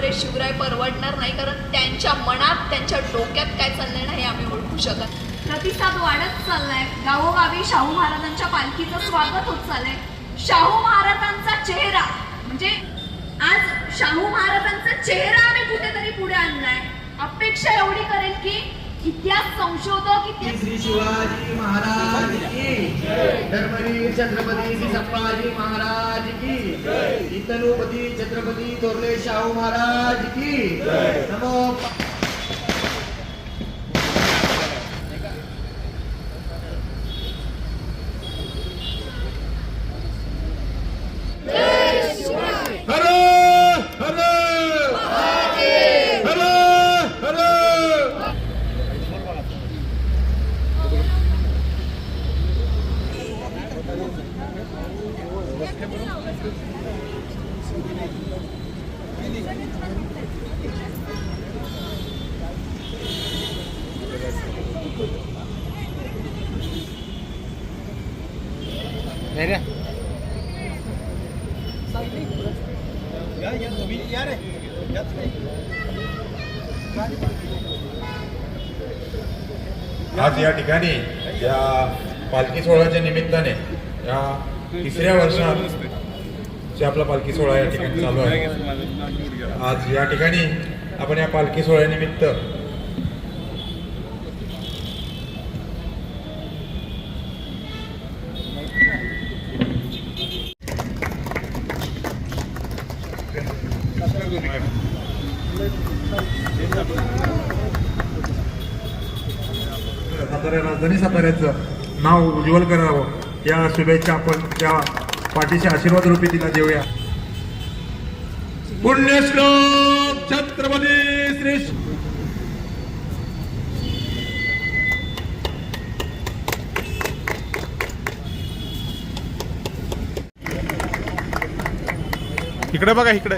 करणारे शिवराय परवडणार नाही कारण त्यांच्या मनात त्यांच्या डोक्यात काय चाललंय ना हे आम्ही ओळखू शकत प्रतिसाद वाढत चाललाय. गावोगावी शाहू महाराजांच्या पालखीचं स्वागत होत चाललंय. शाहू महाराजांचा चेहरा म्हणजे आज शाहू महाराजांचा चेहरा आम्ही कुठेतरी पुढे आणलाय. अपेक्षा एवढी करेल की इतिहास संशोधक श्री शिवाजी महाराज की धर्मवीर छत्रपती श्री संभाजी महाराज की इतनुपती छत्रपती थोरले शाहू महाराज की नमो आज या ठिकाणी या पालखी सोहळ्याच्या निमित्ताने या तिसऱ्या वर्षात जे आपला पालखी सोहळा या ठिकाणी चालू आहे. आज या ठिकाणी आपण या पालखी सोहळ्यानिमित्त सातारा राजधानी साताऱ्याचं नाव उज्ज्वल करावं या शुभेच्छा आपण त्या पाठीशी आशीर्वाद रूपी तिला देऊया. पुण्यश्लोक छत्रपती श्री इकडे बघा इकडे.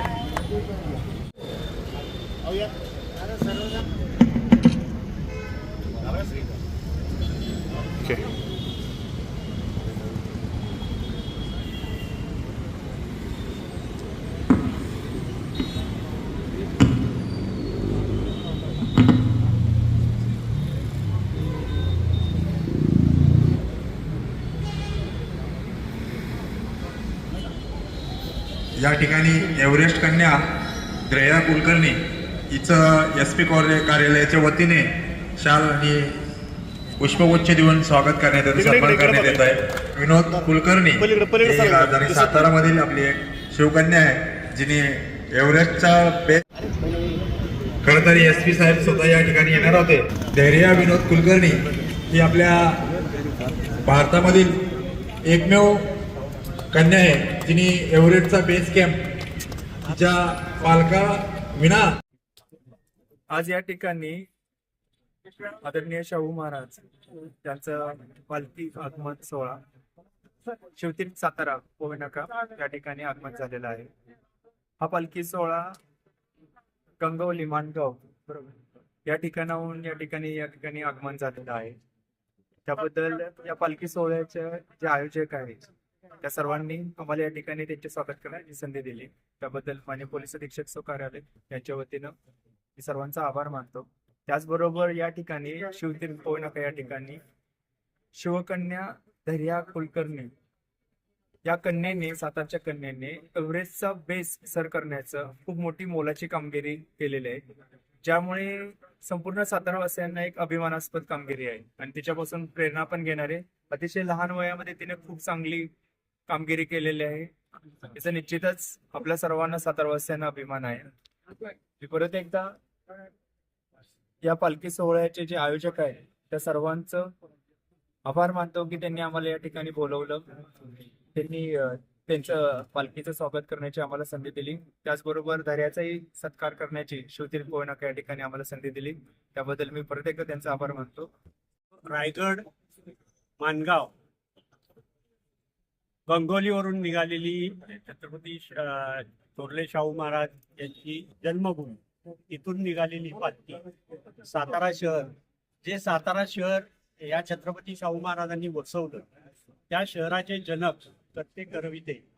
ओके. या ठिकाणी एव्हरेस्ट कन्या द्रेया कुलकर्णी हिचं एस पी कार्यालयाच्या वतीने शाल आणि पुष्पगुच्छ देऊन स्वागत करण्यात येतं सन्मान करण्यात येत आहे विनोद कुलकर्णी राजधानी सातारा मधील आपली एक शिवकन्या आहे जिने एव्हरेस्टचा बेस खर तर एस पी साहेब स्वतः या ठिकाणी येणार होते. धैर्या विनोद कुलकर्णी ही आपल्या भारतामधील एकमेव कन्या आहे. जिने एव्हरेस्टचा बेस कॅम्प तिच्या पालका विना आज या ठिकाणी आदरणीय शाहू महाराज त्यांचा पालखी आगमन सोहळा शिवतीर्थ सातारा पोहनाका या ठिकाणी आगमन झालेला आहे. हा पालखी सोहळा गंगवली माणगाव बरोबर या ठिकाणाहून या ठिकाणी या ठिकाणी आगमन झालेलं आहे. त्याबद्दल या पालखी सोहळ्याचे जे आयोजक आहेत त्या सर्वांनी आम्हाला या ठिकाणी त्यांचे स्वागत करण्याची संधी दिली. त्याबद्दल मान्य पोलीस अधीक्षक सो कार्यालय यांच्या वतीनं मी सर्वांचा आभार मानतो. त्याचबरोबर या ठिकाणी शिवतीर्थ पोहनाका या ठिकाणी शिवकन्या धैर्या कुलकर्णी या कन्येने सातारच्या कन्येने एव्हरेस्टचा बेस सर करण्याचं खूप मोठी मोलाची कामगिरी केलेली आहे. ज्यामुळे संपूर्ण सातारावासियांना एक अभिमानास्पद कामगिरी आहे. आणि तिच्यापासून प्रेरणा पण घेणारे अतिशय लहान वयामध्ये तिने खूप चांगली कामगिरी केलेली आहे. याचा निश्चितच आपल्या सर्वांना सातारवासियांना अभिमान आहे. मी परत एकदा या पालखी सोहळ्याचे जे आयोजक आहेत त्या सर्वांचं आभार मानतो की त्यांनी आम्हाला या ठिकाणी बोलवलं. त्यांनी त्यांचं पालखीचं स्वागत करण्याची आम्हाला संधी दिली. त्याचबरोबर दर्याचाही सत्कार करण्याची शिवतीर कोयनाका या ठिकाणी आम्हाला संधी दिली. त्याबद्दल मी परत एकदा त्यांचा आभार मानतो. रायगड माणगाव. गंगोलीवरून निघालेली छत्रपती श- थोरले शाहू महाराज यांची जन्मभूमी. इथून निघालेली पालखी. सातारा शहर. जे सातारा शहर या छत्रपती शाहू महाराजांनी वसवलं त्या शहराचे जनक प्रत्येक करविते.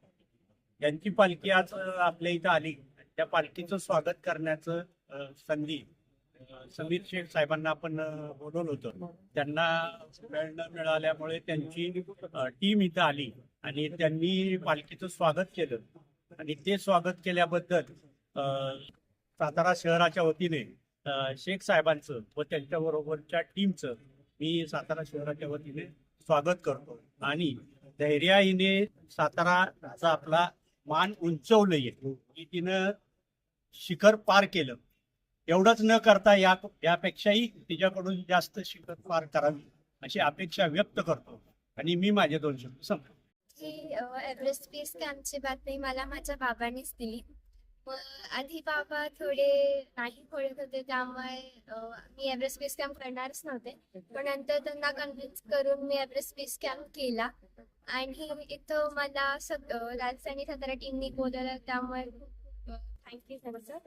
यांची पालखी आज आपल्या इथं आली. त्या पालखीचं स्वागत करण्याचं संधी समीर शेख साहेबांना आपण बोलवलं होतं. त्यांना वेळ न मिळाल्यामुळे त्यांची टीम इथं आली आणि त्यांनी पालखीचं स्वागत केलं. आणि ते स्वागत केल्याबद्दल सातारा शहराच्या वतीने शेख साहेबांचं व त्यांच्याबरोबरच्या टीमचं मी सातारा शहराच्या वतीने स्वागत करतो. आणि धैर्याईने साताराचा आपला मान उंचवलंय. की तिनं शिखर पार केलं. एवढंच न करता या यापेक्षाही तिच्याकडून जास्त शिकत पार करावी अशी अपेक्षा व्यक्त करतो. आणि मी माझे दोन शब्द संपतो एव्हरेस्ट पीस कॅम्पची बातमी मला माझ्या बाबांनीच दिली. आधी बाबा थोडे नाही बोलत होते त्यामुळे मी एव्हरेस्ट पीस कॅम्प करणारच नव्हते. पण नंतर त्यांना कन्व्हिन्स करून मी एव्हरेस्ट पीस कॅम्प केला. आणि इथं मला सग अ, राजधानी सातारा टीमनी बोलवलं त्यामुळे थँक्यू सर